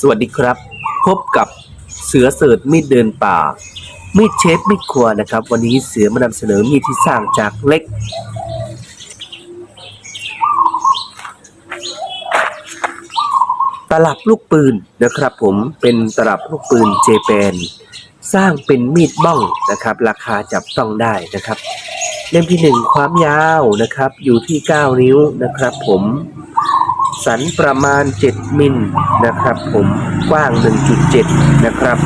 สวัสดีครับ พบกับเสือเสิร์ชมีดเดินป่า มีดเชฟมีดครัวนะครับ วันนี้เสือมานำเสนอมีดที่สร้างจากเหล็ก ตลับลูกปืนนะครับ ผมเป็นตลับลูกปืนเจแปนสร้างเป็นมีดบ้องนะครับ ราคาจับต้องได้นะครับ เล่มที่หนึ่งความยาวนะครับ อยู่ที่ 9 นิ้วนะครับ ผม สันประมาณ 7 มิลนะครับผมกว้าง 1.7 นะครับ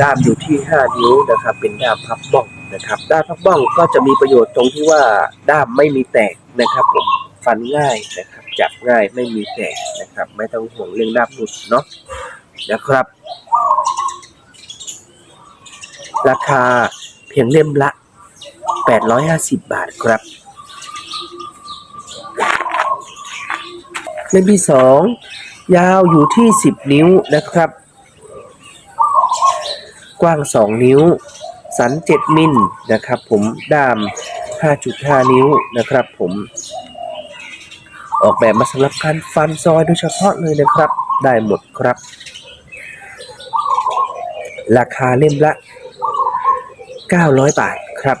ด้ามอยู่ที่ 5 นิ้วนะครับ เป็นด้ามพับบ้องนะครับ ด้ามพับบ้องก็จะมีประโยชน์ตรงที่ว่าด้ามไม่มีแตกนะครับผมฟันง่ายนะครับ จับง่ายไม่มีแตกนะครับ ไม่ต้องห่วงเรื่องด้ามหลุดเนาะนะครับ ราคาเพียงเล่มละ 850 บาทครับ เล่มที่สองยาวอยู่ที่10นิ้วนะครับ กว้าง2นิ้ว สัน7มิลนะครับ ผมด้าม5.5นิ้วนะครับ ผมออกแบบมาสำหรับการฟันซอยโดยเฉพาะเลยนะครับ ได้หมดครับ ราคาเล่มละ 900 บาทครับ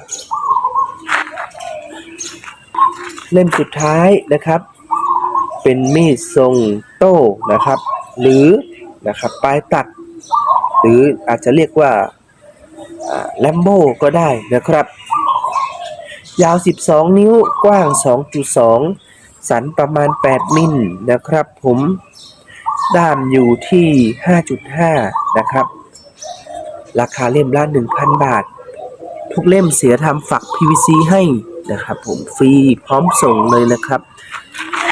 เล่มสุดท้ายนะครับ เป็นมีดทรงโต้นะครับ หรือนะครับปลายตัด หรืออาจจะเรียกว่าแลมโบก็ได้นะครับ ยาว 12 นิ้วกว้าง 2.2 สันประมาณ 8 มิลนะครับผมด้ามอยู่ที่ 5.5 นะครับ ราคาเล่มละ 1,000 บาท ทุกเล่มเสียทำฝัก PVC ให้นะครับผมฟรีพร้อมส่งเลยนะครับ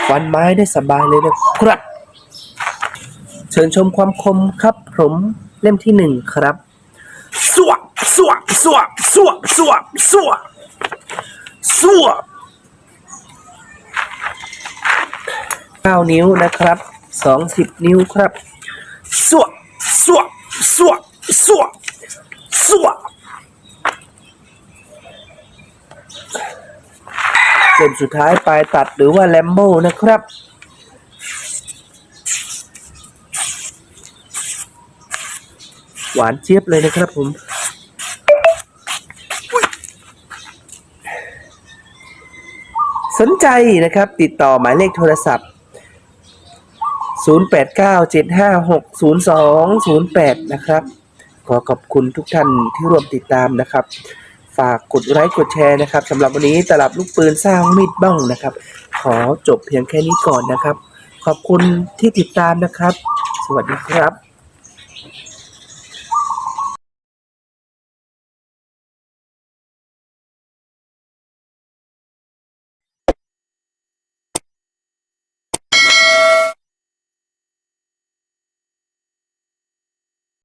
ฟันไม้ได้สบายเลยนะครับ เชิญชมความคมครับผมเล่มที่หนึ่งครับสวบสวบสวบสวบสวบสวบสวบเก้านิ้วนะครับสองสิบนิ้วครับสวบสวบสวบสวบสวบ เล่มสุดท้ายปลายตัดหรือว่าแลมโบนะครับ หวานเจี๊ยบเลยนะครับผมสนใจนะครับติดต่อหมายเลขโทรศัพท์ 0897560208 นะครับ ขอขอบคุณทุกท่านที่ร่วมติดตามนะครับ ฝากกดไลค์กดแชร์นะครับสำหรับวันนี้ตลับลูกปืนสร้างมีดบ้องนะครับ ขอจบเพียงแค่นี้ก่อนนะครับ ขอบคุณที่ติดตามนะครับ สวัสดีครับ